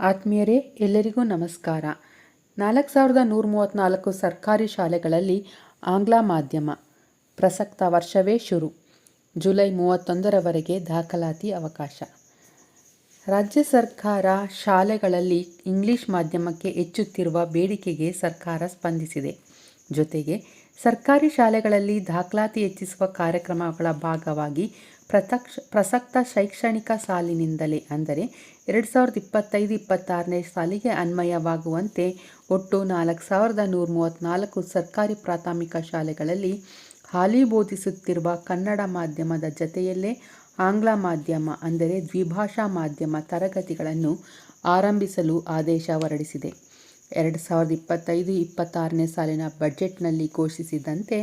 ಆತ್ಮೀಯರೇ, ಎಲ್ಲರಿಗೂ ನಮಸ್ಕಾರ. ನಾಲ್ಕು ಸಾವಿರದ ನೂರ ಮೂವತ್ತ್ನಾಲ್ಕು ಸರ್ಕಾರಿ ಶಾಲೆಗಳಲ್ಲಿ ಆಂಗ್ಲ ಮಾಧ್ಯಮ ಪ್ರಸಕ್ತ ವರ್ಷವೇ ಶುರು. ಜುಲೈ ಮೂವತ್ತೊಂದರವರೆಗೆ ದಾಖಲಾತಿ ಅವಕಾಶ. ರಾಜ್ಯ ಸರ್ಕಾರ ಶಾಲೆಗಳಲ್ಲಿ ಇಂಗ್ಲಿಷ್ ಮಾಧ್ಯಮಕ್ಕೆ ಹೆಚ್ಚುತ್ತಿರುವ ಬೇಡಿಕೆಗೆ ಸರ್ಕಾರ ಸ್ಪಂದಿಸಿದೆ. ಜೊತೆಗೆ ಸರ್ಕಾರಿ ಶಾಲೆಗಳಲ್ಲಿ ದಾಖಲಾತಿ ಹೆಚ್ಚಿಸುವ ಕಾರ್ಯಕ್ರಮಗಳ ಭಾಗವಾಗಿ ಪ್ರತಕ್ಷ, ಪ್ರಸಕ್ತ ಶೈಕ್ಷಣಿಕ ಸಾಲಿನಿಂದಲೇ ಅಂದರೆ ಎರಡು ಸಾವಿರದ ಇಪ್ಪತ್ತೈದು, ಇಪ್ಪತ್ತಾರನೇ ಸಾಲಿಗೆ ಅನ್ವಯವಾಗುವಂತೆ ಒಟ್ಟು ನಾಲ್ಕು ಸಾವಿರದ ನೂರ ಮೂವತ್ತ್ನಾಲ್ಕು ಸರ್ಕಾರಿ ಪ್ರಾಥಮಿಕ ಶಾಲೆಗಳಲ್ಲಿ ಹಾಲಿ ಬೋಧಿಸುತ್ತಿರುವ ಕನ್ನಡ ಮಾಧ್ಯಮದ ಜತೆಯಲ್ಲೇ ಆಂಗ್ಲ ಮಾಧ್ಯಮ ಅಂದರೆ ದ್ವಿಭಾಷಾ ಮಾಧ್ಯಮ ತರಗತಿಗಳನ್ನು ಆರಂಭಿಸಲು ಆದೇಶ ಹೊರಡಿಸಿದೆ. ಎರಡು ಸಾವಿರದ ಇಪ್ಪತ್ತೈದು, ಇಪ್ಪತ್ತಾರನೇ ಸಾಲಿನ ಬಜೆಟ್ನಲ್ಲಿ ಘೋಷಿಸಿದಂತೆ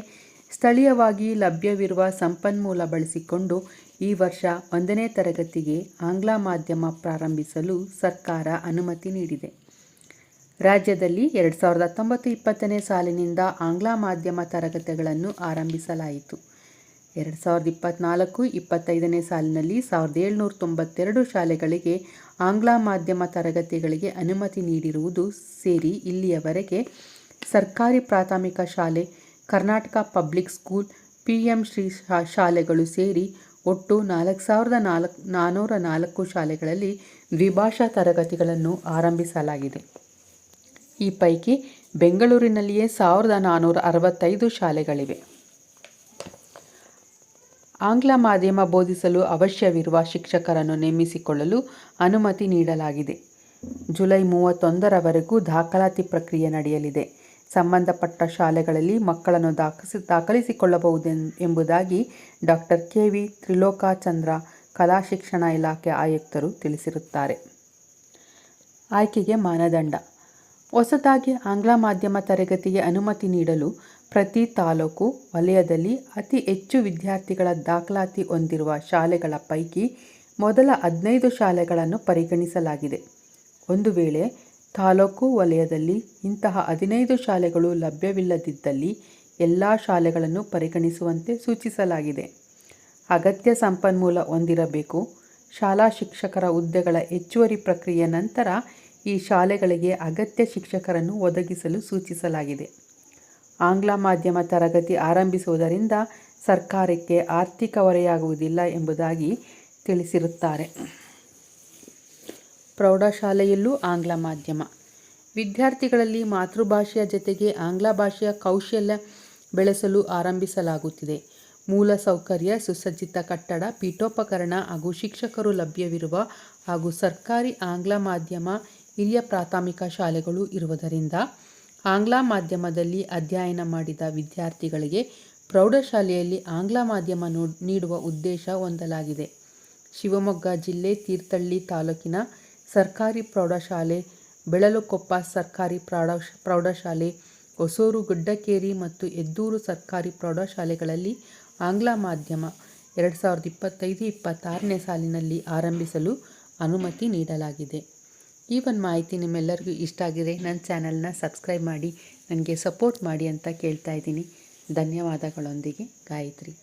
ಸ್ಥಳೀಯವಾಗಿ ಲಭ್ಯವಿರುವ ಸಂಪನ್ಮೂಲ ಬಳಸಿಕೊಂಡು ಈ ವರ್ಷ ಒಂದನೇ ತರಗತಿಗೆ ಆಂಗ್ಲ ಮಾಧ್ಯಮ ಪ್ರಾರಂಭಿಸಲು ಸರ್ಕಾರ ಅನುಮತಿ ನೀಡಿದೆ. ರಾಜ್ಯದಲ್ಲಿ ಎರಡು ಸಾವಿರದ ಹತ್ತೊಂಬತ್ತು ಇಪ್ಪತ್ತನೇ ಸಾಲಿನಿಂದ ಆಂಗ್ಲ ಮಾಧ್ಯಮ ತರಗತಿಗಳನ್ನು ಆರಂಭಿಸಲಾಯಿತು. ಎರಡು ಸಾವಿರದ ಇಪ್ಪತ್ತ್ನಾಲ್ಕು ಇಪ್ಪತ್ತೈದನೇ ಸಾಲಿನಲ್ಲಿ ಸಾವಿರದ ಏಳ್ನೂರ ತೊಂಬತ್ತೆರಡು ಶಾಲೆಗಳಿಗೆ ಆಂಗ್ಲ ಮಾಧ್ಯಮ ತರಗತಿಗಳಿಗೆ ಅನುಮತಿ ನೀಡಿರುವುದು ಸೇರಿ ಇಲ್ಲಿಯವರೆಗೆ ಸರ್ಕಾರಿ ಪ್ರಾಥಮಿಕ ಶಾಲೆ Karnataka public school P M Shri ಶಾಲೆಗಳು ಸೇರಿ ಒಟ್ಟು ನಾಲ್ಕು ಸಾವಿರದ ನಾಲ್ಕು ನಾನ್ನೂರ ನಾಲ್ಕು ಶಾಲೆಗಳಲ್ಲಿ ದ್ವಿಭಾಷಾ ತರಗತಿಗಳನ್ನು ಆರಂಭಿಸಲಾಗಿದೆ. ಈ ಪೈಕಿ ಬೆಂಗಳೂರಿನಲ್ಲಿಯೇ ಸಾವಿರದ ನಾನ್ನೂರ ಅರವತ್ತೈದು ಶಾಲೆಗಳಿವೆ. ಆಂಗ್ಲ ಮಾಧ್ಯಮ ಬೋಧಿಸಲು ಅವಶ್ಯವಿರುವ ಶಿಕ್ಷಕರನ್ನು ನೇಮಿಸಿಕೊಳ್ಳಲು ಅನುಮತಿ ನೀಡಲಾಗಿದೆ. ಜುಲೈ ಮೂವತ್ತೊಂದರವರೆಗೂ ದಾಖಲಾತಿ ಪ್ರಕ್ರಿಯೆ ನಡೆಯಲಿದೆ. ಸಂಬಂಧಪಟ್ಟ ಶಾಲೆಗಳಲ್ಲಿ ಮಕ್ಕಳನ್ನು ದಾಖಲಿಸಿ ದಾಖಲಿಸಿಕೊಳ್ಳಬಹುದು ಎಂಬುದಾಗಿ ಡಾಕ್ಟರ್ ಕೆ ವಿ ತ್ರಿಲೋಕಾಚಂದ್ರ ಕಲಾ ಶಿಕ್ಷಣ ಇಲಾಖೆ ಆಯುಕ್ತರು ತಿಳಿಸಿರುತ್ತಾರೆ. ಆಯ್ಕೆಗೆ ಮಾನದಂಡ. ಹೊಸದಾಗಿ ಆಂಗ್ಲ ಮಾಧ್ಯಮ ತರಗತಿಗೆ ಅನುಮತಿ ನೀಡಲು ಪ್ರತಿ ತಾಲೂಕು ವಲಯದಲ್ಲಿ ಅತಿ ಹೆಚ್ಚು ವಿದ್ಯಾರ್ಥಿಗಳ ದಾಖಲಾತಿ ಹೊಂದಿರುವ ಶಾಲೆಗಳ ಪೈಕಿ ಮೊದಲ ಹದಿನೈದು ಶಾಲೆಗಳನ್ನು ಪರಿಗಣಿಸಲಾಗಿದೆ. ಒಂದು ವೇಳೆ ತಾಲೂಕು ವಲಯದಲ್ಲಿ ಇಂತಹ ಹದಿನೈದು ಶಾಲೆಗಳು ಲಭ್ಯವಿಲ್ಲದಿದ್ದಲ್ಲಿ ಎಲ್ಲ ಶಾಲೆಗಳನ್ನು ಪರಿಗಣಿಸುವಂತೆ ಸೂಚಿಸಲಾಗಿದೆ. ಅಗತ್ಯ ಸಂಪನ್ಮೂಲ ಹೊಂದಿರಬೇಕು. ಶಾಲಾ ಶಿಕ್ಷಕರ ಹುದ್ದೆಗಳ ಹೆಚ್ಚುವರಿ ಪ್ರಕ್ರಿಯೆ ನಂತರ ಈ ಶಾಲೆಗಳಿಗೆ ಅಗತ್ಯ ಶಿಕ್ಷಕರನ್ನು ಒದಗಿಸಲು ಸೂಚಿಸಲಾಗಿದೆ. ಆಂಗ್ಲ ಮಾಧ್ಯಮ ತರಗತಿ ಆರಂಭಿಸುವುದರಿಂದ ಸರ್ಕಾರಕ್ಕೆ ಆರ್ಥಿಕ ಹೊರೆಯಾಗುವುದಿಲ್ಲ ಎಂಬುದಾಗಿ ತಿಳಿಸಿರುತ್ತಾರೆ. ಪ್ರೌಢಶಾಲೆಯಲ್ಲೂ ಆಂಗ್ಲ ಮಾಧ್ಯಮ. ವಿದ್ಯಾರ್ಥಿಗಳಲ್ಲಿ ಮಾತೃಭಾಷೆಯ ಜತೆಗೆ ಆಂಗ್ಲ ಭಾಷೆಯ ಕೌಶಲ್ಯ ಬೆಳೆಸಲು ಆರಂಭಿಸಲಾಗುತ್ತಿದೆ. ಮೂಲ ಸೌಕರ್ಯ, ಸುಸಜ್ಜಿತ ಕಟ್ಟಡ, ಪೀಠೋಪಕರಣ ಹಾಗೂ ಶಿಕ್ಷಕರು ಲಭ್ಯವಿರುವ ಹಾಗೂ ಸರ್ಕಾರಿ ಆಂಗ್ಲ ಮಾಧ್ಯಮ, ಹಿರಿಯ ಪ್ರಾಥಮಿಕ ಶಾಲೆಗಳು ಇರುವುದರಿಂದ ಆಂಗ್ಲ ಮಾಧ್ಯಮದಲ್ಲಿ ಅಧ್ಯಯನ ಮಾಡಿದ ವಿದ್ಯಾರ್ಥಿಗಳಿಗೆ ಪ್ರೌಢಶಾಲೆಯಲ್ಲಿ ಆಂಗ್ಲ ಮಾಧ್ಯಮ ನೀಡುವ ಉದ್ದೇಶ ಹೊಂದಲಾಗಿದೆ. ಶಿವಮೊಗ್ಗ ಜಿಲ್ಲೆ ತೀರ್ಥಹಳ್ಳಿ ತಾಲೂಕಿನ ಸರ್ಕಾರಿ ಪ್ರೌಢಶಾಲೆ, ಬೆಳಲುಕೊಪ್ಪ ಸರ್ಕಾರಿ ಪ್ರೌಢ ಪ್ರೌಢಶಾಲೆ, ಹೊಸೂರು ಗುಡ್ಡಕೇರಿ ಮತ್ತು ಎದ್ದೂರು ಸರ್ಕಾರಿ ಪ್ರೌಢಶಾಲೆಗಳಲ್ಲಿ ಆಂಗ್ಲ ಮಾಧ್ಯಮ ಎರಡು ಸಾವಿರದ ಇಪ್ಪತ್ತೈದು ಇಪ್ಪತ್ತಾರನೇ ಸಾಲಿನಲ್ಲಿ ಆರಂಭಿಸಲು ಅನುಮತಿ ನೀಡಲಾಗಿದೆ. ಈ ಒಂದು ಮಾಹಿತಿ ನಿಮ್ಮೆಲ್ಲರಿಗೂ ಇಷ್ಟ ಆಗಿದೆ ನನ್ನ ಚಾನಲ್ನ ಸಬ್ಸ್ಕ್ರೈಬ್ ಮಾಡಿ, ನನಗೆ ಸಪೋರ್ಟ್ ಮಾಡಿ ಅಂತ ಕೇಳ್ತಾ ಇದ್ದೀನಿ. ಧನ್ಯವಾದಗಳೊಂದಿಗೆ, ಗಾಯತ್ರಿ.